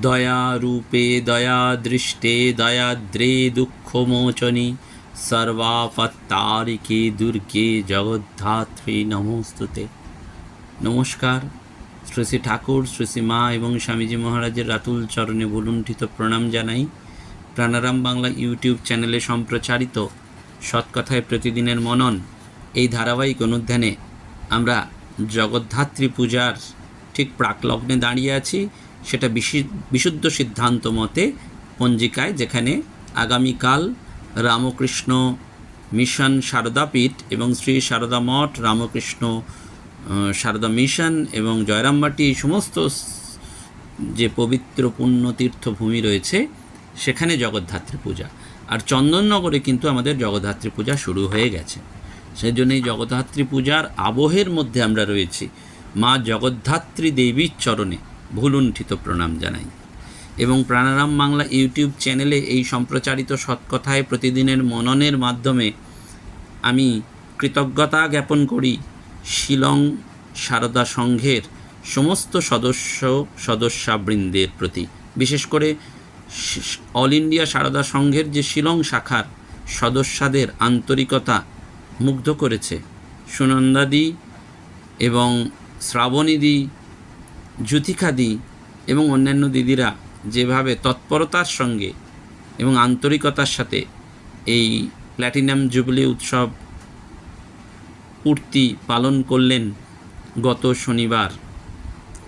দয়ারূপে দয়াদৃষ্টে দয়াদ্রে দুঃখমোচনী সর্বাপত্তারিকে দুর্গে জগদ্ধাত্রী নমস্তুতে। নমস্কার। শ্রী ঠাকুর শ্রী মা এবং স্বামীজি মহারাজের রাতুল চরণে বলুণ্ঠিত প্রণাম জানাই। প্রাণারাম বাংলা ইউটিউব চ্যানেলে সম্প্রচারিত সৎকথায় প্রতিদিনের মনন এই ধারাবাহিক অনুধ্যানে আমরা জগদ্ধাত্রী পূজার ঠিক প্রাকলগ্নে দাঁড়িয়ে আছি। সেটা বিশি- বিশুদ্ধ সিদ্ধান্ত মতে পঞ্জিকায়, যেখানে আগামীকাল রামকৃষ্ণ মিশন সারদাপীঠ এবং শ্রী সারদা মঠ, রামকৃষ্ণ সারদা মিশন এবং জয়রামবাটি, এই সমস্ত যে পবিত্র পুণ্য তীর্থভূমি রয়েছে, সেখানে জগদ্ধাত্রী পূজা। আর চন্দননগরে কিন্তু আমাদের জগদ্ধাত্রী পূজা শুরু হয়ে গেছে। সেই জন্য এই জগদ্ধাত্রী পূজার আবহের মধ্যে আমরা রয়েছি। মা জগদ্ধাত্রী দেবীর চরণে ভুলুণ্ঠিত প্রণাম জানাই। এবং প্রাণারাম বাংলা ইউটিউব চ্যানেলে এই সম্প্রচারিত সৎকথায় প্রতিদিনের মননের মাধ্যমে আমি কৃতজ্ঞতা জ্ঞাপন করি শিলং সারদা সংঘের সমস্ত সদস্য সদস্যাবৃন্দের প্রতি। বিশেষ করে অল ইন্ডিয়া সারদা সংঘের যে শিলং শাখার সদস্যদের আন্তরিকতা মুগ্ধ করেছে। সুনন্দাদি এবং শ্রাবণীদি, জ্যোতিকাদি এবং অন্যান্য দিদিরা যেভাবে তৎপরতার সঙ্গে এবং আন্তরিকতার সাথে এই প্ল্যাটিনাম জুবলি উৎসব পূর্তি পালন করলেন গত শনিবার,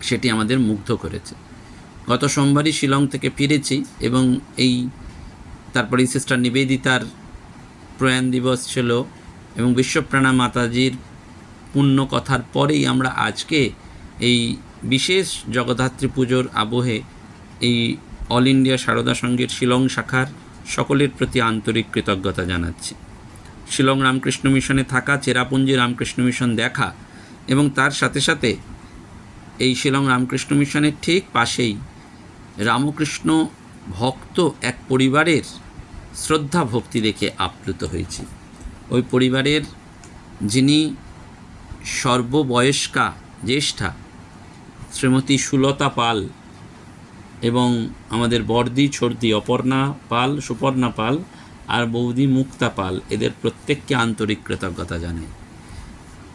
সেটি আমাদের মুগ্ধ করেছে। গত সোমবারই শিলং থেকে ফিরেছি এবং এই তারপরে সিস্টার নিবেদিতার প্রয়াণ দিবস ছিল এবং বিশ্বপ্রাণা মাতাজির পুণ্য কথার পরেই আমরা আজকে এই বিশেষ জগদ্ধাত্রী পুজোর আবহে এই অল ইন্ডিয়া সারদা সংঘের শিলং শাখার সকলের প্রতি আন্তরিক কৃতজ্ঞতা জানাচ্ছি। শিলং রামকৃষ্ণ মিশনে থাকা, চেরাপুঞ্জি রামকৃষ্ণ মিশন দেখা এবং তার সাথে সাথে এই শিলং রামকৃষ্ণ মিশনের ঠিক পাশেই রামকৃষ্ণ ভক্ত এক পরিবারের শ্রদ্ধা ভক্তি দেখে আপ্লুত হয়েছি। ওই পরিবারের যিনি সর্ববয়স্কা, জ্যেষ্ঠা শ্রীমতী সুলতা পাল এবং আমাদের বর্দি, ছর্দি, অপর্ণা পাল, সুপর্ণা পাল আর বৌদি মুক্তা পাল, এদের প্রত্যেককে আন্তরিক কৃতজ্ঞতা জানাই।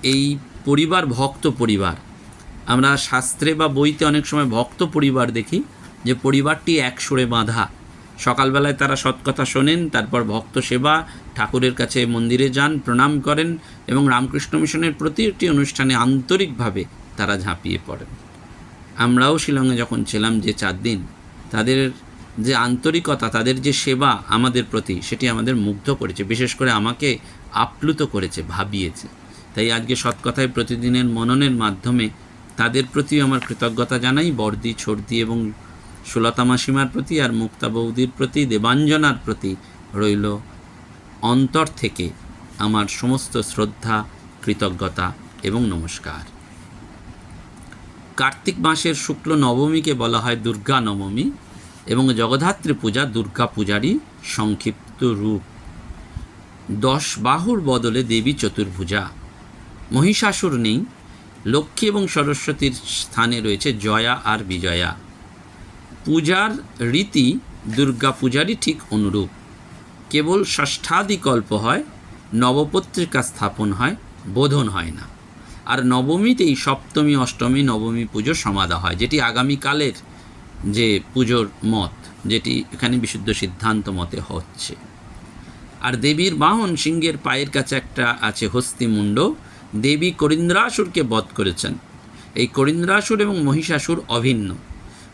এই পরিবার ভক্ত পরিবার। আমরা শাস্ত্রে বা বইতে অনেক সময় ভক্ত পরিবার দেখি যে পরিবারটি এক সুরে বাঁধা। সকালবেলায় তারা সৎকথা শোনেন, তারপর ভক্ত সেবা, ঠাকুরের কাছে মন্দিরে যান, প্রণাম করেন এবং রামকৃষ্ণ মিশনের প্রতিটি অনুষ্ঠানে আন্তরিকভাবে তারা ঝাঁপিয়ে পড়েন। আমরাও শিলংয়ে যখন ছিলাম যে চার দিন, তাদের যে আন্তরিকতা, তাদের যে সেবা আমাদের প্রতি, সেটি আমাদের মুগ্ধ করেছে, বিশেষ করে আমাকে আপ্লুত করেছে, ভাবিয়েছে। তাই আজকে সৎকথায় প্রতিদিনের মননের মাধ্যমে তাদের প্রতি আমার কৃতজ্ঞতা জানাই, বর্দি, ছর্দি এবং সুলতা মাসিমার প্রতি আর মুক্তা বৌদির প্রতি, দেবাঞ্জনার প্রতি রইল অন্তর থেকে আমার সমস্ত শ্রদ্ধা, কৃতজ্ঞতা এবং নমস্কার। কার্তিক মাসের শুক্ল নবমীকে বলা হয় দুর্গা নবমী এবং জগদ্ধাত্রী পূজা দুর্গা পূজারই সংক্ষিপ্ত রূপ। দশ বাহুর বদলে দেবী চতুর্ভুজা। মহিষাসুর নেই, লক্ষ্মী এবং সরস্বতীর স্থানে রয়েছে জয়া আর বিজয়া। পূজার রীতি দুর্গা পূজারই ঠিক অনুরূপ। কেবল ষষ্ঠাদিকল্প হয়, নবপত্রিকা স্থাপন হয়, বোধন হয় না। আর নবমীতেই সপ্তমী, অষ্টমী, নবমী পুজো সমাধা হয়, যেটি আগামীকালের যে পুজোর মত, যেটি এখানে বিশুদ্ধ সিদ্ধান্ত মতে হচ্ছে। আর দেবীর বাহন সিংহের পায়ের কাছে একটা আছে হস্তিমুণ্ড দেবী করিন্দ্রাসুরকে বধ করেছেন। এই করিন্দ্রাসুর এবং মহিষাসুর অভিন্ন।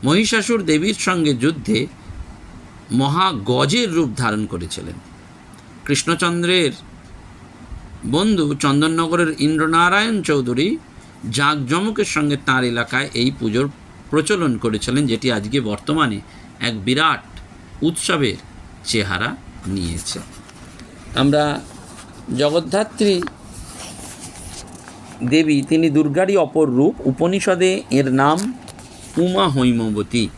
মহিষাসুর দেবীর সঙ্গে যুদ্ধে মহা গজের রূপ ধারণ করেছিলেন। কৃষ্ণচন্দ্রের বন্ধু, চন্দননগরের ইন্দ্রনারায়ণ চৌধুরী জাঁকজমকের সঙ্গে তাঁর এলাকায় এই পুজোর প্রচলন করেছিলেন, যেটি আজকে বর্তমানে এক বিরাট উৎসবের চেহারা নিয়েছে। আমরা জগদ্ধাত্রী দেবী, তিনি দুর্গারই অপর রূপ। উপনিষদে এর নাম উমা হৈমবতী।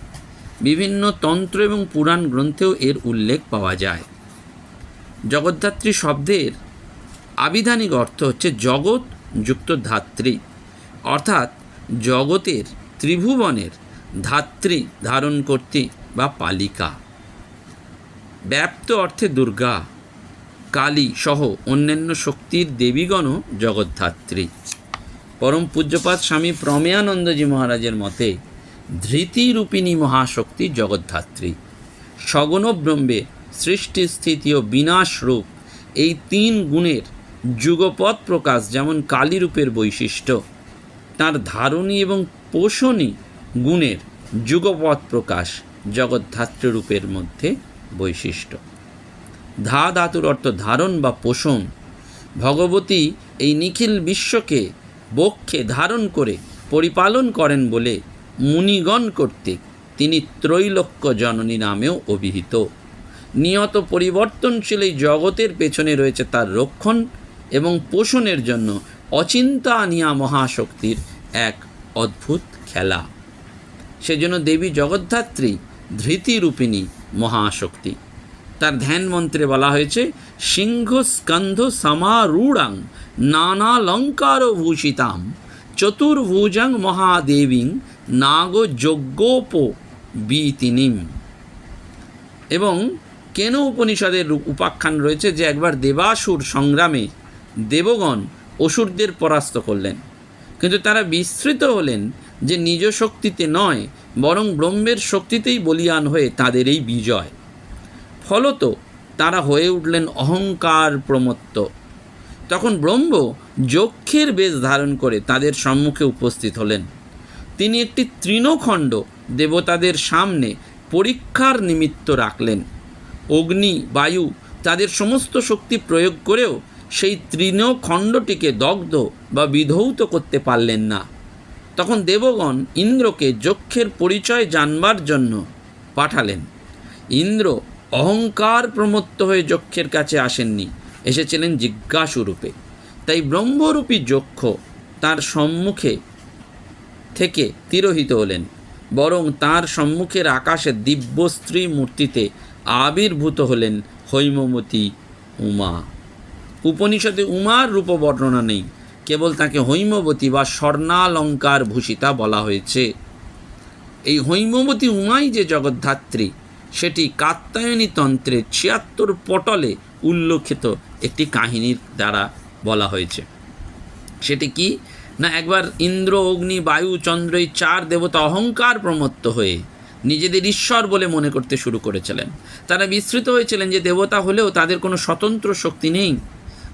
বিভিন্ন তন্ত্র এবং পুরাণ গ্রন্থেও এর উল্লেখ পাওয়া যায়। জগদ্ধাত্রী শব্দের আবিধানিক অর্থ হচ্ছে জগৎ যুক্ত ধাত্রী। অর্থাৎ জগতের ত্রিভুবনের ধাত্রী ধারণ কর্তী বা পালিকা। ব্যাপ্ত অর্থে দুর্গা, কালী সহ অন্যান্য শক্তির দেবীগণও জগদ্ধাত্রী পরম পূজ্যপাত স্বামী প্রমেয়ানন্দজি মহারাজের মতে, ধৃতিরূপিণী মহাশক্তি জগদ্ধাত্রী সগণ সৃষ্টি স্থিতি ও বিনাশ রূপ এই তিন গুণের যুগপৎ প্রকাশ যেমন কালীরূপের বৈশিষ্ট্য, তার ধারণী এবং পোষণী গুণের যুগপৎ প্রকাশ জগদ্ধাত্রী রূপের মধ্যে বৈশিষ্ট্য। ধা ধাতুর অর্থ ধারণ বা পোষণ। ভগবতী এই নিখিল বিশ্বকে বক্ষে ধারণ করে পরিপালন করেন বলে মুনিগণ কর্তৃক তিনি ত্রৈলোক্য জননী নামেও অভিহিত। নিয়ত পরিবর্তনশীল এই জগতের পেছনে রয়েছে তার রক্ষণ এবং পোষণের জন্য অচিন্তা আনিয়া মহাশক্তির এক অদ্ভুত খেলা। সেজন্য দেবী জগদ্ধাত্রী ধৃতিরূপিণী মহাশক্তি। তার ধ্যান মন্ত্রে বলা হয়েছে, সিংহ স্কন্ধ সমারূঢ়াং নানালঙ্কার ভূষিতাম চতুর্ভুজাং মহাদেবীং নাগযজ্ঞোপ বিতিনিম। এবং কেন উপনিষদের উপাখ্যান রয়েছে যে একবার দেবাসুর সংগ্রামে দেবগণ অসুরদের পরাস্ত করলেন। কিন্তু তারা বিস্মৃত হলেন যে নিজ শক্তিতে নয়, বরং ব্রহ্মের শক্তিতেই বলিয়ান হয়ে তাদের এই বিজয়। ফলত তারা হয়ে উঠলেন অহংকার প্রমত্ত। তখন ব্রহ্ম যক্ষের বেশ ধারণ করে তাদের সম্মুখে উপস্থিত হলেন। তিনি একটি তৃণখণ্ড দেবতাদের সামনে পরীক্ষার নিমিত্ত রাখলেন। অগ্নি, বায়ু, তাদের সমস্ত শক্তি প্রয়োগ করেও সেই তৃণখণ্ডটিকে দগ্ধ বা বিধৌত করতে পারলেন না। তখন দেবগণ ইন্দ্রকে যক্ষের পরিচয় জানবার জন্য পাঠালেন। ইন্দ্র অহংকার প্রমত্ত হয়ে যক্ষের কাছে আসেননি, এসেছিলেন জিজ্ঞাসুরূপে তাই ব্রহ্মরূপী যক্ষ তার সম্মুখে থেকে তিরোহিত হলেন, বরং তার সম্মুখের আকাশে দিব্যস্ত্রী মূর্তিতে আবির্ভূত হলেন হৈমবতী উমা। উপনিষদে উমার রূপ বর্ণনা নেই। কেবল তাকে হৈমবতী বা স্বর্ণালঙ্কার ভূষিতা বলা হয়েছে। এই হৈমবতী উমাই যে জগদ্ধাত্রী, সেটি কাত্যায়নী তন্ত্রের ছিয়াত্তর পটলে উল্লেখিত একটি কাহিনীর দ্বারা বলা হয়েছে। সেটি কি? না একবার ইন্দ্র, অগ্নি, বায়ু, চন্দ্র এই চার দেবতা অহংকার প্রমত্ত হয়ে নিজেদের ঈশ্বর বলে মনে করতে শুরু করেছিলেন। তারা বিস্মৃত হয়েছিলেন যে দেবতা হলেও তাদের কোনো স্বতন্ত্র শক্তি নেই।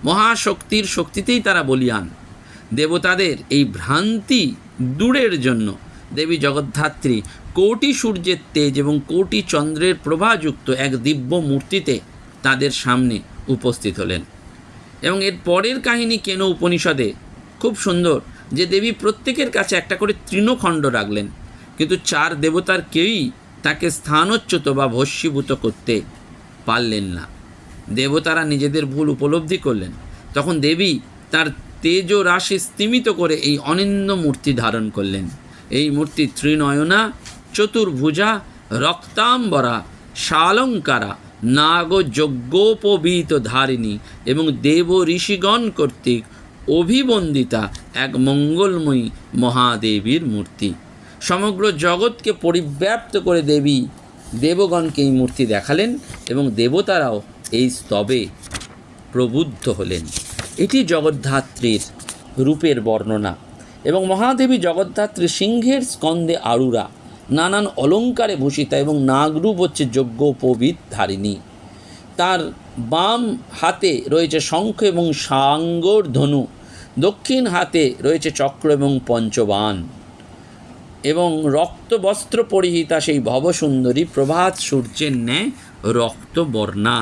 মহাশক্তির শক্তিতেই তারা বলিয়ান। দেবতাদের এই ভ্রান্তি দূরের জন্য। দেবী জগদ্ধাত্রী কোটি সূর্যের তেজ এবং কোটি চন্দ্রের প্রভাযুক্ত এক দিব্য মূর্তিতে তাদের সামনে উপস্থিত হলেন। এবং এর পরের কাহিনী কেন উপনিষদে? খুব সুন্দর যে দেবী প্রত্যেকের কাছে একটা করে তৃণখণ্ড রাখলেন। কিন্তু চার দেবতার কেউই তাকে স্থানচ্যুত বা ভস্মীভূত করতে পারলেন না। দেবতারা নিজেদের ভুল উপলব্ধি করলেন। তখন দেবী তার তেজ রাশি স্তিমিত করে এই অনিন্দ মূর্তি ধারণ করলেন। এই মূর্তি ত্রিনয়না, চতুর্ভুজা, রক্তাম্বরা শালঙ্কারা নাগ যজ্ঞোপবীত ধারিণী এবং দেব ঋষিগণ কর্তৃক অভিবন্দিতা এক মঙ্গলময়ী মহাদেবীর মূর্তি। সমগ্র জগৎকে পরিব্যাপ্ত করে দেবী দেবগণকে এই মূর্তি দেখালেন এবং দেবতারাও এই স্তবে প্রবুদ্ধ হলেন। এটি জগদ্ধাত্রীর রূপের বর্ণনা এবং মহাদেবী জগদ্ধাত্রী সিংহের স্কন্দে আরুরা নানান অলঙ্কারে ভূষিতা এবং নাগরূপ হচ্ছে যজ্ঞোপবিদ ধারিণী। তার বাম হাতে রয়েছে শঙ্খ এবং সাঙ্গর ধনু, দক্ষিণ হাতে রয়েছে চক্র এবং পঞ্চবান এবং রক্তবস্ত্র পরিহিতা সেই ভবসুন্দরী প্রভাত সূর্যের ন্যায় রক্তবর্ণা।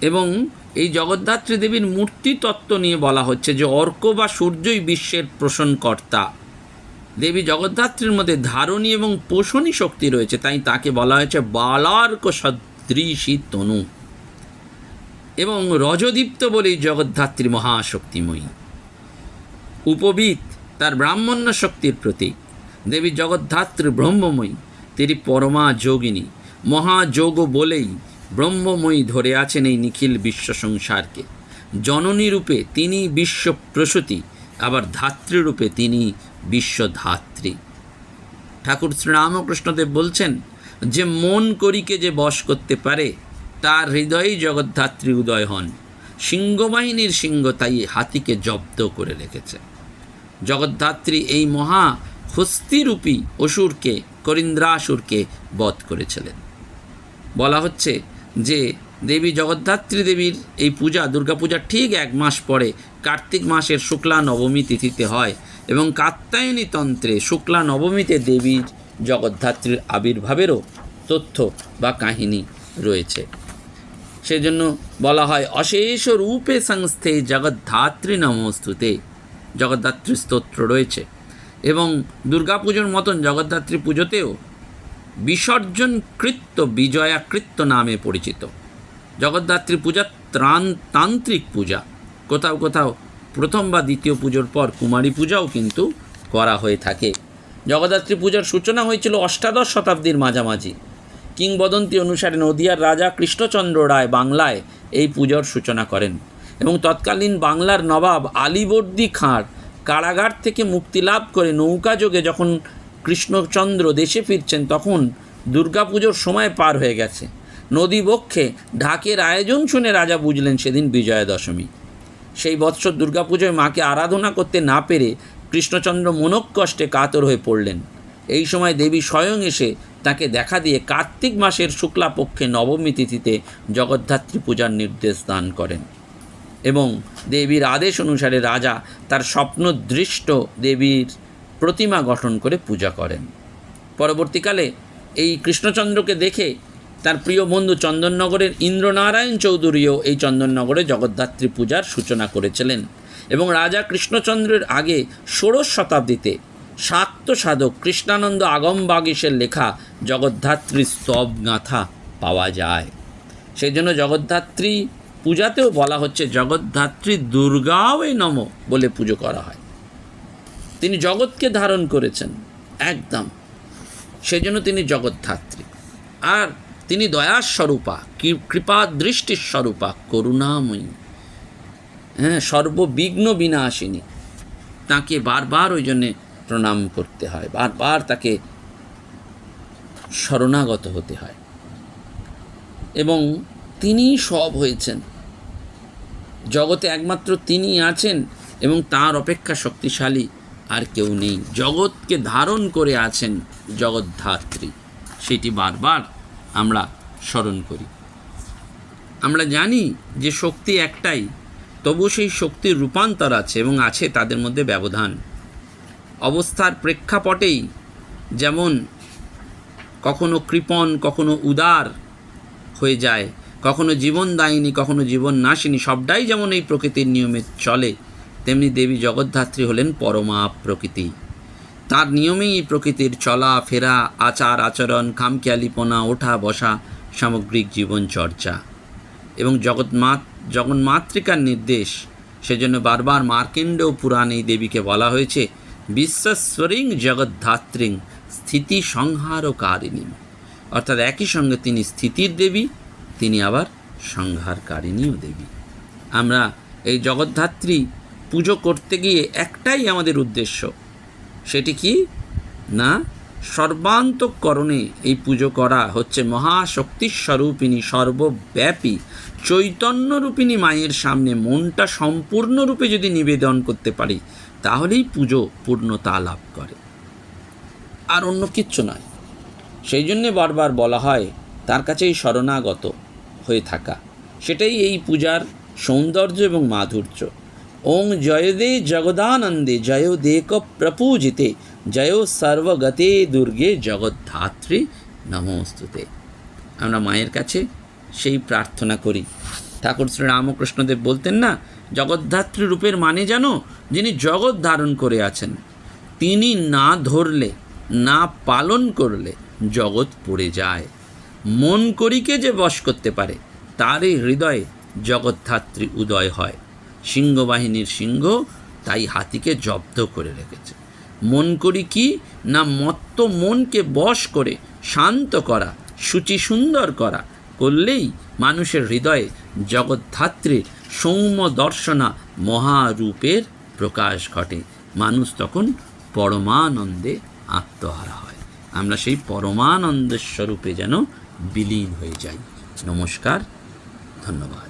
এবং এই জগদ্ধাত্রী দেবীর মূর্তি তত্ত্ব নিয়ে বলা হচ্ছে যে অর্ক বা সূর্যই বিশ্বের পোষণকর্তা দেবী জগদ্ধাত্রীর মধ্যে ধারণী এবং পোষণী শক্তি রয়েছে, তাই তাকে বলা হয়েছে বালার্ক সদৃশী তনু। এবং রজদীপ্ত বলেই জগদ্ধাত্রী মহাশক্তিময়ী। উপবিত, তার ব্রাহ্মণ্য শক্তির প্রতীক। দেবী জগদ্ধাত্রী ব্রহ্মময়ী, তিনি পরমা যোগিনী। মহাযোগ বলেই ব্রহ্মময়ী ধরে আছেন এই নিখিল বিশ্ব সংসারকে। জননী রূপে তিনি বিশ্ব প্রসূতি, আবার ধাত্রীরূপে তিনি বিশ্বধাত্রী ঠাকুর শ্রীরামকৃষ্ণদেব বলছেন, যে মন করিকে যে বশ করতে পারে, তার হৃদয়েই জগদ্ধাত্রী উদয় হন। সিংহবাহিনীর সিংহ তাই হাতিকে জব্দ করে রেখেছে। জগদ্ধাত্রী এই মহা হস্তিরূপী অসুরকে, করিন্দ্রাসুরকে বধ করেছিলেন। বলা হচ্ছে যে দেবী জগদ্ধাত্রী দেবীর এই পূজা দুর্গাপূজার ঠিক এক মাস পরে, কার্তিক মাসের শুক্লা নবমী তিথিতে হয় এবং কাত্যায়নী তন্ত্রে শুক্লা নবমীতে দেবীর জগদ্ধাত্রীর আবির্ভাবেরও তথ্য বা কাহিনী রয়েছে। সেজন্য বলা হয়, অশেষ রূপে সংস্থে জগদ্ধাত্রী নমস্তুতে জগদ্ধাত্রী স্তোত্র রয়েছে এবং দুর্গাপুজোর মতন জগদ্ধাত্রী পুজোতেও বিসর্জন কৃত্য বিজয়াকৃত্য নামে পরিচিত। জগদ্ধাত্রী পূজা ত্রাণ তান্ত্রিক পূজা। কোথাও কোথাও প্রথম বা দ্বিতীয় পুজোর পর কুমারী পূজাও কিন্তু করা হয়ে থাকে। জগদ্ধাত্রী পূজার সূচনা হয়েছিল অষ্টাদশ শতাব্দীর মাঝামাঝি। কিংবদন্তি অনুসারে নদিয়ার রাজা কৃষ্ণচন্দ্র রায় বাংলায় এই পুজোর সূচনা করেন এবং তৎকালীন বাংলার নবাব আলীবর্দী খাঁর কারাগার থেকে মুক্তি লাভ করে নৌকাযোগে যখন কৃষ্ণচন্দ্র দেশে ফিরছেন তখন দুর্গাপুজোর সময় পার হয়ে গেছে। নদী বক্ষে ঢাকের আয়োজন শুনে রাজা বুঝলেন সেদিন বিজয়া দশমী সেই বৎসর দুর্গাপুজোয় মাকে আরাধনা করতে না পেরে কৃষ্ণচন্দ্র মনকষ্টে কাতর হয়ে পড়লেন। এই সময় দেবী স্বয়ং এসে তাকে দেখা দিয়ে কার্তিক মাসের শুক্লাপক্ষে নবমী তিথিতে জগদ্ধাত্রী পূজার নির্দেশ দান করেন এবং দেবীর আদেশ অনুসারে রাজা তার স্বপ্নদৃষ্ট দেবীর প্রতিমা গঠন করে পূজা করেন। পরবর্তীকালে এই কৃষ্ণচন্দ্রকে দেখে তার প্রিয় বন্ধু চন্দননগরের ইন্দ্রনারায়ণ চৌধুরীও এই চন্দননগরে জগদ্ধাত্রী পূজার সূচনা করেছিলেন এবং রাজা কৃষ্ণচন্দ্রের আগে ষোড়শ শতাব্দীতে শাক্ত সাধক কৃষ্ণানন্দ আগমবাগীশের লেখা জগদ্ধাত্রী স্তব গাঁথা পাওয়া যায়। সেই জন্য জগদ্ধাত্রী পূজাতেও বলা হচ্ছে জগদ্ধাত্রী দুর্গাও এই নম বলে পুজো করা হয়। তিনি জগৎকে ধারণ করেছেন, একদম। সেজন্য তিনি জগদ্ধাত্রী আর তিনি দয়ার স্বরূপা কৃপা দৃষ্টির স্বরূপা করুণাময়ী। হ্যাঁ সর্ববিঘ্ন বিনাশিনী। তাকে বারবার ওই জন্যে প্রণাম করতে হয়, বারবার তাকে শরণাগত হতে হয়। এবং তিনি সব হয়েছেন। জগতে একমাত্র তিনি আছেন এবং তার অপেক্ষা শক্তিশালী আর কেউ নেই। জগৎকে ধারণ করে আছেন জগদ্ধাত্রী। সেটি বারবার আমরা স্মরণ করি। আমরা জানি যে শক্তি একটাই তবু সেই শক্তির রূপান্তর আছে এবং আছে তাদের মধ্যে ব্যবধান। অবস্থার প্রেক্ষাপটেই যেমন কখনো কৃপণ, কখনো উদার হয়ে যায়, কখনো জীবনদায়িনী, কখনো জীবন নাশিনী সবটাই যেমন এই প্রকৃতির নিয়মে চলে তেমনি দেবী জগদ্ধাত্রী হলেন পরমা প্রকৃতি। তার নিয়মেই প্রকৃতির চলা, ফেরা, আচার, আচরণ, খামখেয়ালিপনা, ওঠা, বসা সামগ্রিক জীবন চর্চা এবং জগৎমা জগন্মাতৃকার নির্দেশ, সেজন্য বারবার মার্কেন্ড পুরাণে দেবীকে বলা হয়েছে, বিশ্বস্বরিং জগদ্ধাত্রীং স্থিতি সংহারকারিণী। অর্থাৎ একই সঙ্গে তিনি স্থিতির দেবী, তিনি আবার সংহারকারিণীও দেবী। আমরা এই জগদ্ধাত্রী পুজো করতে গিয়ে একটাই আমাদের উদ্দেশ্য। সেটি কি? না, সর্বান্তকরণে এই পুজো করা হচ্ছে মহাশক্তির স্বরূপিণী, সর্বব্যাপী, চৈতন্যরূপিণী মায়ের সামনে মনটা সম্পূর্ণরূপে যদি নিবেদন করতে পারি, তাহলেই পুজো পূর্ণতা লাভ করে। আর অন্য কিচ্ছু নয়। সেই জন্যে বারবার বলা হয়, তার কাছেই শরণাগত হয়ে থাকা। সেটাই এই পূজার সৌন্দর্য এবং মাধুর্য। ওং জয়দে জগদানন্দে, জয় দেক প্রপূজিতে, জয় সর্বগতে দুর্গে জগদ্ধাত্রী। নমস্তুতে। আমরা মায়ের কাছে সেই প্রার্থনা করি। ঠাকুর শ্রী রামকৃষ্ণদেব বলতেন না, জগদ্ধাত্রী রূপের মানে জানো, যিনি জগৎ ধারণ করে আছেন। তিনি না ধরলে, না পালন করলে জগৎ পড়ে যায়। মন করিকে যে বশ করতে পারে, তারই হৃদয়ে জগদ্ধাত্রী উদয় হয়। সিংহবাহিনীর সিংহ তাই হাতিকে জব্দ করে রেখেছে। মন করি কি? না মত্ত মনকে বশ করে, শান্ত করা, সূচি সুন্দর করা, করলেই মানুষের হৃদয়ে জগদ্ধাত্রীর সৌম্য দর্শনা মহারূপের প্রকাশ ঘটে। মানুষ তখন পরমানন্দে আত্মহারা হয়। আমরা সেই পরমানন্দের স্বরূপে যেন বিলীন হয়ে যাই। নমস্কার, ধন্যবাদ।